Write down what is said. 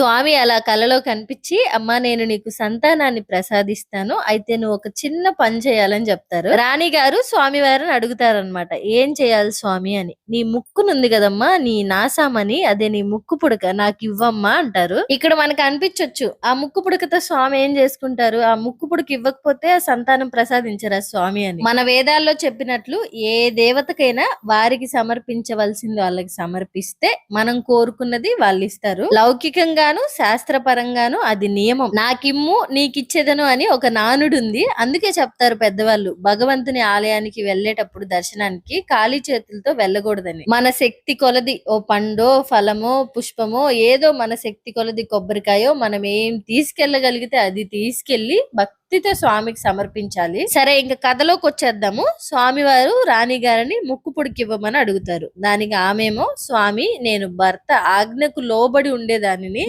స్వామి అలా కలలో కనిపించి అమ్మా నేను నీకు సంతానాన్ని ప్రసాదిస్తాను అయితే నువ్వు ఒక చిన్న పని చేయాలని చెప్తారు. రాణి గారు స్వామి వారిని అడుగుతారనమాట ఏం చేయాలి స్వామి అని? నీ ముక్కునుంది కదమ్మా నీ నాసామని అదే నీ ముక్కు పుడక నాకు ఇవ్వమ్మా అంటారు. ఇక్కడ మనకు అనిపించొచ్చు ఆ ముక్కు పుడకతో స్వామి ఏం చేసుకుంటారు? ఆ ముక్కు పుడక ఇవ్వకపోతే ఆ సంతానం ప్రసాదించరా స్వామి అని. మన వేదాల్లో చెప్పినట్లు ఏ దేవతకైనా వారికి సమర్పించవలసింది వాళ్ళకి సమర్పిస్తే మనం కోరుకున్నది వాళ్ళు ఇస్తారు. లౌకికంగా లౌకికంగాను శాస్త్రపరంగాను అది నియమం. నాకిమ్ము నీకిచ్చేదను అని ఒక నానుడు ఉంది అందుకే చెప్తారు పెద్దవాళ్ళు భగవంతుని ఆలయానికి వెళ్ళేటప్పుడు దర్శనానికి ఖాళీ చేతులతో వెళ్ళకూడదని. మన శక్తి కొలది ఓ పండో ఫలమో పుష్పమో ఏదో మన శక్తి కొలది కొబ్బరికాయో మనం ఏం తీసుకెళ్ళగలిగితే అది తీసుకెళ్ళి భక్తితో స్వామికి సమర్పించాలి. సరే ఇంకా కథలోకి వచ్చేద్దాము స్వామివారు రాణి గారిని ముక్కు పుడికివ్వమని అడుగుతారు. దానికి ఆమెమో స్వామి నేను భర్త ఆజ్ఞకు లోబడి ఉండేదానిని